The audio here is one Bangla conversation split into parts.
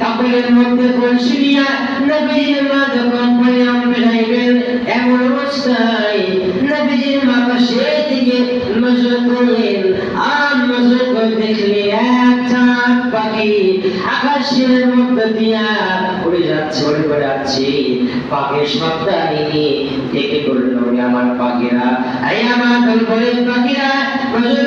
কাপড়ের মধ্যে কলসি নিয়া নবীজির মা যখন পরিণাম ফেলাইবেন এমন অবস্থায় নবীজির মা পাশে থেকে নজর করলেন। আর নজর করে দেখলে একটা পাখি আকাশের মধ্যে দিয়া উড়ে যাচ্ছে, উড়ে বেড়াচ্ছে পাখির বলল ওরে আমার পাখিরা এই আমার দলবলের পাখিরা, নজর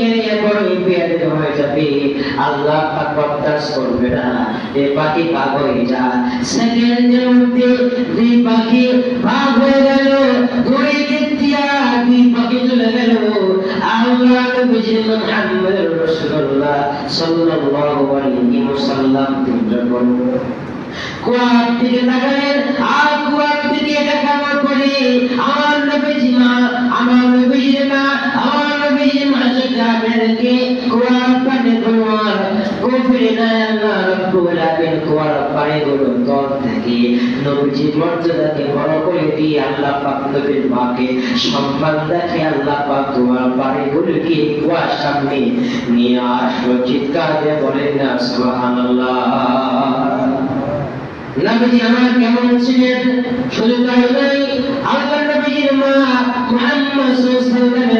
গেলে পেয়ারে হয়ে যাবে। আল্লাহ পাক করবে না। এই পাখি ভাগ হয়ে যা। সেকেন্ডের মধ্যে দুই পাখি ভাগ হয়ে গেল। দুই দুই পাখি চলে গেল। আল্লাহ সাল্লাল্লাহু আলাইহি ওয়াসাল্লাম তাকালেন, আর দেখানোর পরে আমার নবীজি মা কুয়ার পানি গভীরে না আল্লাহ রব্বুল আলামিন কুয়ার পানি গুলো থেকে নবীজি মর্যাদাকে বড় করে দিয়ে আল্লাহ পাক নবীর মাকে সম্মান দেখে আল্লাহ পাক পানি কুয়ার সামনে নিয়ে আসলো। চিৎকার দিয়ে বলেন, না, সুবহানাল্লাহ। নবীজি আমার কেমন ছিলেন? শুধু তাই নয়, আল্লাহ মা সাল্লাল্লাহু আলাইহি